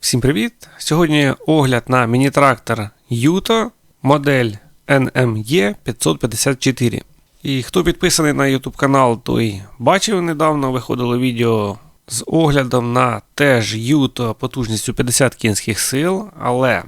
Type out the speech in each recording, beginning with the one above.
Всім привіт! Сьогодні огляд на міні-трактор Юто модель NME 554. І хто підписаний на YouTube канал, той бачив недавно виходило відео з оглядом на теж Юто потужністю 50 кінських сил, але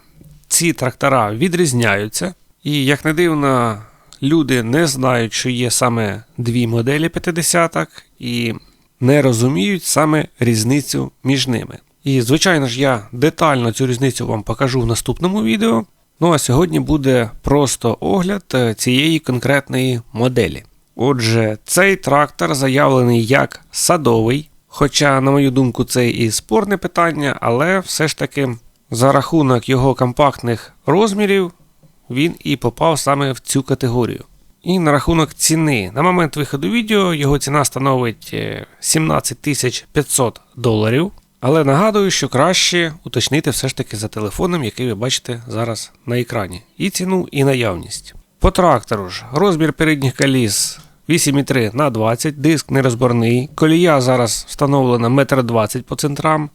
ці трактора відрізняються. І як не дивно, люди не знають, що є саме дві моделі 50-ок і не розуміють саме різницю між ними. І, звичайно ж, я детально цю різницю вам покажу в наступному відео. Ну а сьогодні буде просто огляд е, цієї конкретної моделі. Отже, цей трактор заявлений як садовий, хоча, на мою думку, це і спорне питання, але все ж таки за рахунок його компактних розмірів він і попав саме в цю категорію. І на рахунок ціни. На момент виходу відео його ціна становить е, 17 500 доларів. Але нагадую, що краще уточнити все ж таки за телефоном, який ви бачите зараз на екрані. І ціну, і наявність. По трактору ж розмір передніх коліс 8,3 на 20, диск нерозборний. Колія зараз встановлена 1,20 м по центрам.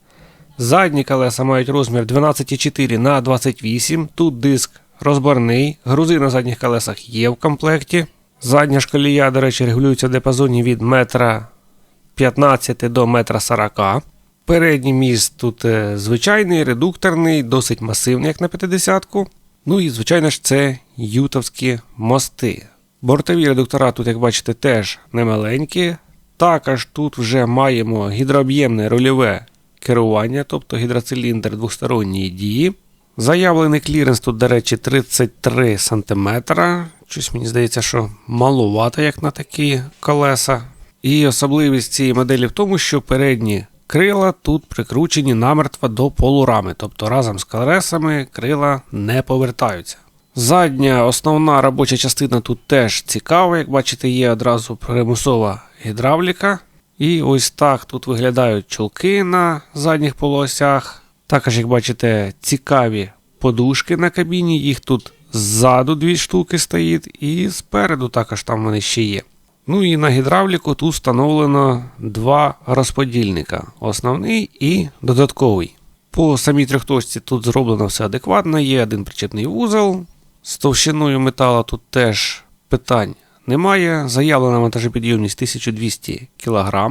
Задні колеса мають розмір 12,4 на 28. Тут диск розборний. Грузи на задніх колесах є в комплекті. Задня ж колія, до речі, регулюється в діапазоні від 1,15 м до 1,40 м. Передній міст тут е, звичайний, редукторний, досить масивний, як на 50-ку. Ну і, звичайно ж, це ютовські мости. Бортові редуктора тут, як бачите, теж немаленькі. Також тут вже маємо гідрооб'ємне рульове керування, тобто гідроциліндр двосторонньої дії. Заявлений кліренс тут, до речі, 33 см. Щось мені здається, що маловато, як на такі колеса. І особливість цієї моделі в тому, що передні крила тут прикручені намертво до полурами, тобто разом з колесами крила не повертаються. Задня основна робоча частина тут теж цікава, як бачите, є одразу примусова гідравліка. І ось так тут виглядають чолки на задніх полуосях. Також, як бачите, цікаві подушки на кабіні, їх тут ззаду дві штуки стоїть, і спереду також там вони ще є. Ну і на гідравліку тут встановлено два розподільника: основний і додатковий. По самій трьохточці тут зроблено все адекватно, є один причепний вузол. З товщиною металу тут теж питань немає. Заявлена вантажопідйомність 1200 кг.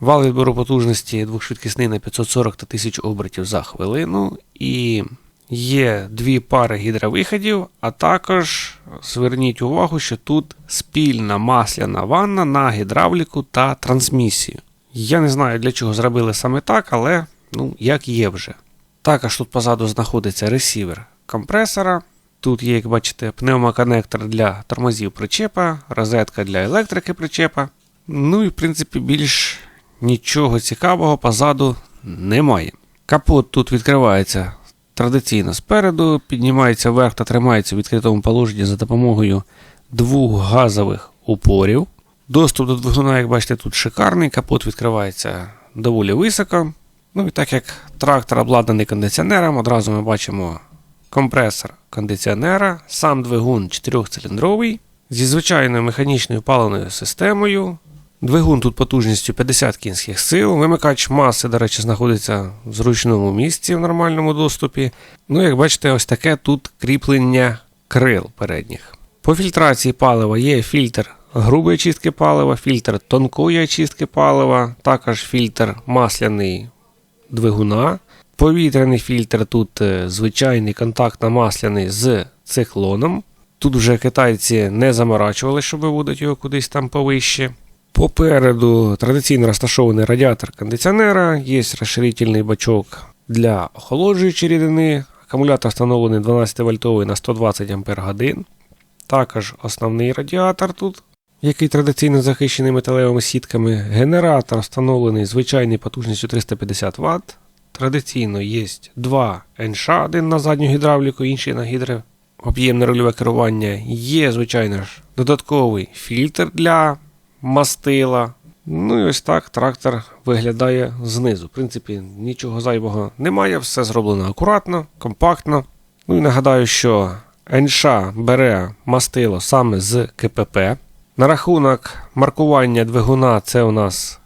Вал відбору потужності двохшвидкісний на 540 та 1000 обертів за хвилину. І Є дві пари гідровиходів, а також зверніть увагу, що тут спільна масляна ванна на гідравліку та трансмісію. Я не знаю, для чого зробили саме так, але ну, як є вже. Також тут позаду знаходиться ресівер компресора. Тут є, як бачите, пневмоконектор для тормозів причепа, розетка для електрики причепа. Ну і в принципі більш нічого цікавого позаду немає. Капот тут відкривається Традиційно спереду піднімається вверх та тримається в відкритому положенні за допомогою двох газових упорів. Доступ до двигуна, як бачите, тут шикарний, капот відкривається доволі високо. Ну і так як трактор обладнаний кондиціонером, одразу ми бачимо компресор кондиціонера, сам двигун 4-циліндровий зі звичайною механічною паливною системою. Двигун тут потужністю 50 кінських сил. Вимикач маси, до речі, знаходиться в зручному місці в нормальному доступі. Ну, як бачите, ось таке тут кріплення крил передніх. По фільтрації палива є фільтр грубої очистки палива, фільтр тонкої очистки палива, також фільтр масляний двигуна. Повітряний фільтр тут е, звичайний контактно-масляний з циклоном. Тут вже китайці не заморачували, щоб виводити його кудись там повище. Попереду традиційно розташований радіатор кондиціонера, є розширительний бачок для охолоджуючої рідини, акумулятор встановлений 12 вольтовий на 120 Ах. Також основний радіатор тут, який традиційно захищений металевими сітками. Генератор встановлений звичайною потужністю 350 Вт. Традиційно є два НШ, один на задню гідравліку, інший на гідро. Об'ємне рульове керування. Є, звичайно ж, додатковий фільтр для мастила. Ну і ось так трактор виглядає знизу. В принципі, нічого зайвого немає, все зроблено акуратно, компактно. Ну і нагадаю, що НШ бере мастило саме з КПП. На рахунок маркування двигуна це у нас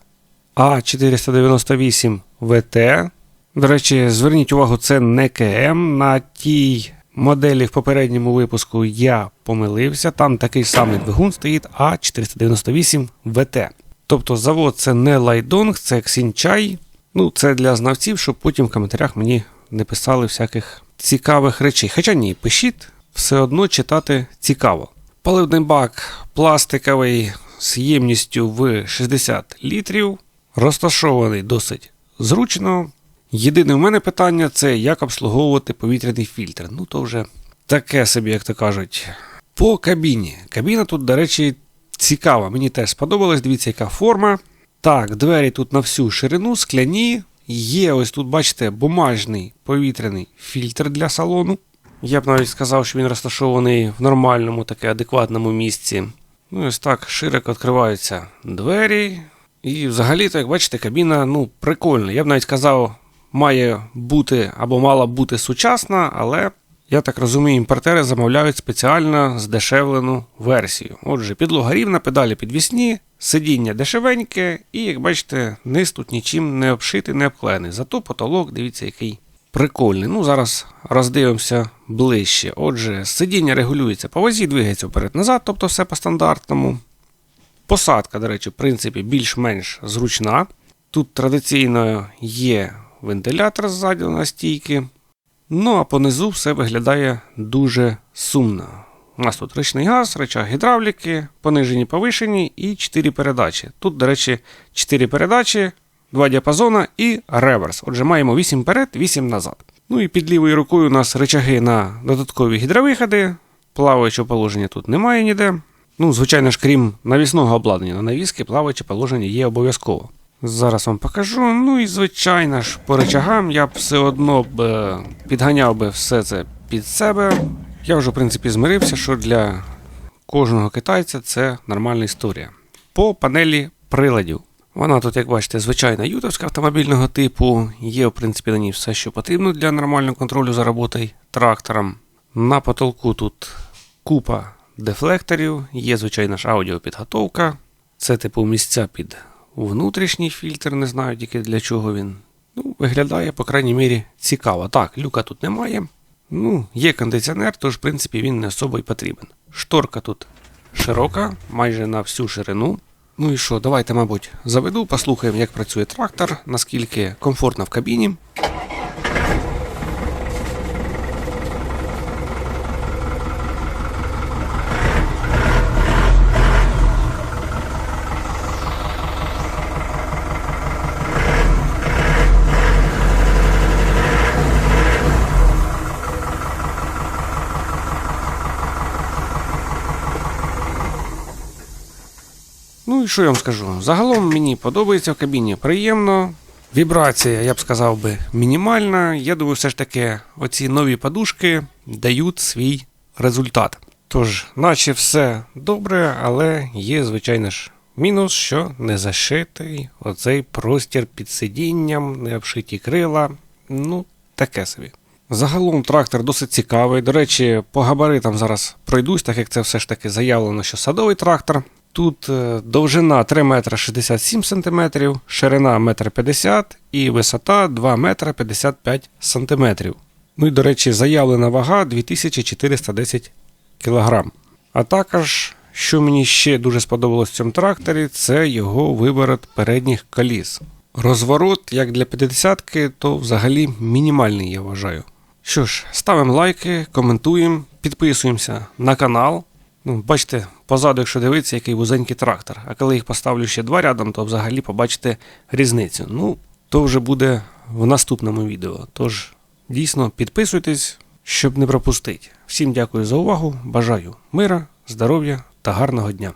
А498ВТ. До речі, зверніть увагу, це не КМ. На тій моделі в попередньому випуску я помилився. Там такий самий двигун стоїть А498 ВТ. Тобто завод це не Лайдонг, це Ксінчай. Ну, це для знавців, щоб потім в коментарях мені не писали всяких цікавих речей. Хоча ні, пишіть, все одно читати цікаво. Паливний бак пластиковий з ємністю в 60 літрів, розташований досить зручно. Єдине в мене питання це як обслуговувати повітряний фільтр. Ну, то вже таке собі, як то кажуть. По кабіні. Кабіна тут, до речі, цікава. Мені теж сподобалась. Дивіться, яка форма. Так, двері тут на всю ширину, скляні. Є ось тут, бачите, бумажний повітряний фільтр для салону. Я б навіть сказав, що він розташований в нормальному, таке адекватному місці. Ну, ось так широко відкриваються двері. І взагалі-то, як бачите, кабіна ну, прикольна. Я б навіть сказав, має бути або мала бути сучасна, але я так розумію, імпортери замовляють спеціально здешевлену версію. Отже, підлога рівна, педалі підвісні, сидіння дешевеньке, і, як бачите, низ тут нічим не обшитий, не обклеєний. Зато потолок, дивіться, який прикольний. Ну, зараз роздивимося ближче. Отже, сидіння регулюється по вазі, двигається вперед-назад, тобто все по стандартному. Посадка, до речі, в принципі, більш-менш зручна. Тут традиційно є вентилятор ззаду на стійки. Ну а понизу все виглядає дуже сумно. У нас тут ручний газ, речах гідравліки, понижені повишені і 4 передачі. Тут, до речі, 4 передачі, 2 діапазона і реверс. Отже, маємо 8 вперед, 8 назад. Ну і під лівою рукою у нас речаги на додаткові гідровиходи. Плаваючого положення тут немає ніде. Ну, звичайно ж, крім навісного обладнання на навіски, плаваюче положення є обов'язково. Зараз вам покажу. Ну і звичайно ж, по речагам я б все одно б е, підганяв би все це під себе. Я вже, в принципі, змирився, що для кожного китайця це нормальна історія. По панелі приладів. Вона тут, як бачите, звичайна ютовська автомобільного типу. Є, в принципі, на ній все, що потрібно для нормального контролю за роботою трактором. На потолку тут купа дефлекторів, є, звичайно ж, аудіопідготовка. Це, типу, місця під внутрішній фільтр, не знаю тільки для чого він. Ну, виглядає, по крайній мірі, цікаво. Так, люка тут немає. Ну, є кондиціонер, тож, в принципі, він не особо й потрібен. Шторка тут широка, майже на всю ширину. Ну і що, давайте, мабуть, заведу, послухаємо, як працює трактор, наскільки комфортно в кабіні. Що я вам скажу? Загалом мені подобається в кабіні приємно. Вібрація, я б сказав би, мінімальна. Я думаю, все ж таки, оці нові подушки дають свій результат. Тож, наче все добре, але є, звичайно ж, мінус, що не зашитий оцей простір під сидінням, не обшиті крила. Ну, таке собі. Загалом трактор досить цікавий. До речі, по габаритам зараз пройдусь, так як це все ж таки заявлено, що садовий трактор. Тут е, довжина 3 метра 67 см, ширина 1,50 м і висота 2 метра 55 см. Ну і, до речі, заявлена вага 2410 кг. А також, що мені ще дуже сподобалось в цьому тракторі, це його виворот передніх коліс. Розворот, як для 50-ки, то взагалі мінімальний, я вважаю. Що ж, ставимо лайки, коментуємо, підписуємося на канал. Ну, бачите, позаду, якщо дивитися, який вузенький трактор. А коли їх поставлю ще два рядом, то взагалі побачите різницю. Ну, то вже буде в наступному відео. Тож, дійсно, підписуйтесь, щоб не пропустити. Всім дякую за увагу. Бажаю мира, здоров'я та гарного дня.